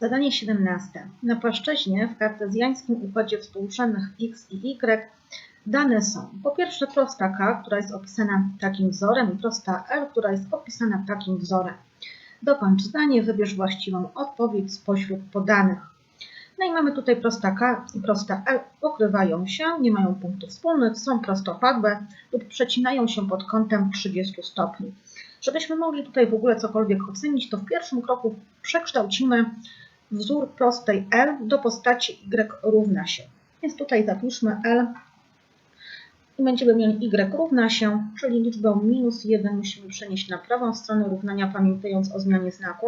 Zadanie 17. Na płaszczyźnie w kartezjańskim układzie współrzędnych x i y dane są po pierwsze prosta k, która jest opisana takim wzorem i prosta l, która jest opisana takim wzorem. Dokończ zdanie, wybierz właściwą odpowiedź spośród podanych. No i mamy tutaj prosta k i prosta l, pokrywają się, nie mają punktów wspólnych, są prostopadłe lub przecinają się pod kątem 30 stopni. Żebyśmy mogli tutaj w ogóle cokolwiek ocenić, to w pierwszym kroku przekształcimy wzór prostej L do postaci Y równa się. Więc tutaj zapiszmy L i będziemy mieli Y równa się, czyli liczbę minus 1 musimy przenieść na prawą stronę równania, pamiętając o zmianie znaku.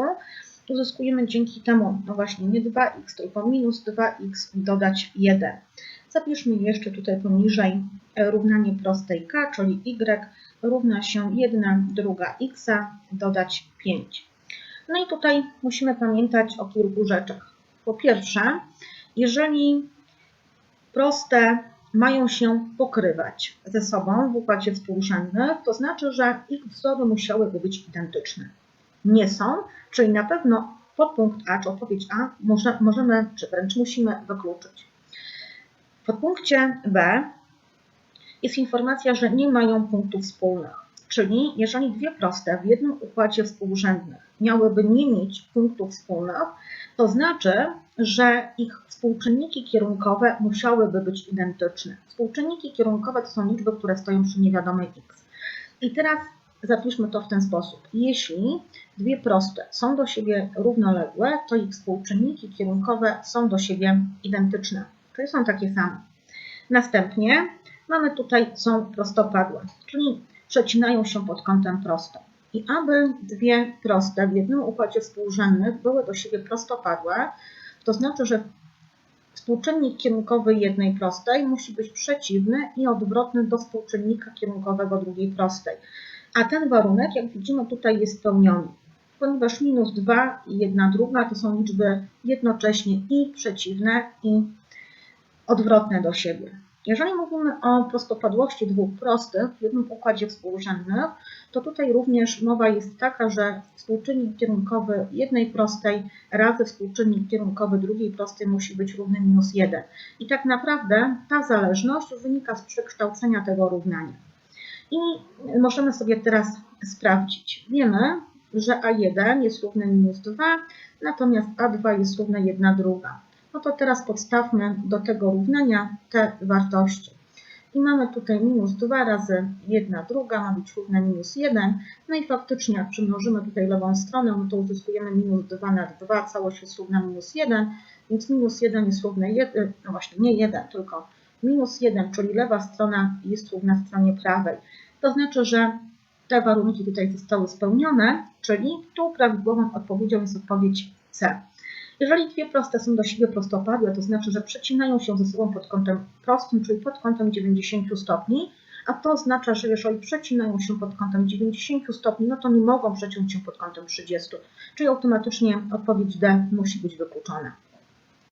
Uzyskujemy dzięki temu, no właśnie, nie 2x, tylko minus 2x dodać 1. Zapiszmy jeszcze tutaj poniżej równanie prostej k, czyli y równa się 1 druga x dodać 5. No i tutaj musimy pamiętać o kilku rzeczach. Po pierwsze, jeżeli proste mają się pokrywać ze sobą w układzie współrzędnym, to znaczy, że ich wzory musiałyby być identyczne. Nie są, czyli na pewno podpunkt A, czy odpowiedź A może, możemy, czy wręcz musimy wykluczyć. W podpunkcie B jest informacja, że nie mają punktów wspólnych. Czyli jeżeli dwie proste w jednym układzie współrzędnych miałyby nie mieć punktów wspólnych, to znaczy, że ich współczynniki kierunkowe musiałyby być identyczne. Współczynniki kierunkowe to są liczby, które stoją przy niewiadomej x. I teraz zapiszmy to w ten sposób. Jeśli dwie proste są do siebie równoległe, to ich współczynniki kierunkowe są do siebie identyczne, czyli są takie same. Następnie mamy tutaj są prostopadłe, czyli przecinają się pod kątem prostym. I aby dwie proste w jednym układzie współrzędnych były do siebie prostopadłe, to znaczy, że współczynnik kierunkowy jednej prostej musi być przeciwny i odwrotny do współczynnika kierunkowego drugiej prostej. A ten warunek, jak widzimy, tutaj jest spełniony, ponieważ minus 2 i 1 druga to są liczby jednocześnie i przeciwne, i odwrotne do siebie. Jeżeli mówimy o prostopadłości dwóch prostych w jednym układzie współrzędnych, to tutaj również mowa jest taka, że współczynnik kierunkowy jednej prostej razy współczynnik kierunkowy drugiej prostej musi być równy minus 1. I tak naprawdę ta zależność wynika z przekształcenia tego równania. I możemy sobie teraz sprawdzić. Wiemy, że A1 jest równe minus 2, natomiast A2 jest równe 1 druga. No to teraz podstawmy do tego równania te wartości. I mamy tutaj minus 2 razy 1 druga ma być równe minus 1. No i faktycznie jak przymnożymy tutaj lewą stronę, no to uzyskujemy minus 2 na 2, całość jest równa minus 1, więc minus 1 jest równe 1, no właśnie nie 1, tylko minus 1, czyli lewa strona jest równa stronie prawej. To znaczy, że te warunki tutaj zostały spełnione, czyli tu prawidłową odpowiedzią jest odpowiedź C. Jeżeli dwie proste są do siebie prostopadłe, to znaczy, że przecinają się ze sobą pod kątem prostym, czyli pod kątem 90 stopni, a to oznacza, że jeżeli przecinają się pod kątem 90 stopni, no to nie mogą przeciąć się pod kątem 30, czyli automatycznie odpowiedź D musi być wykluczona.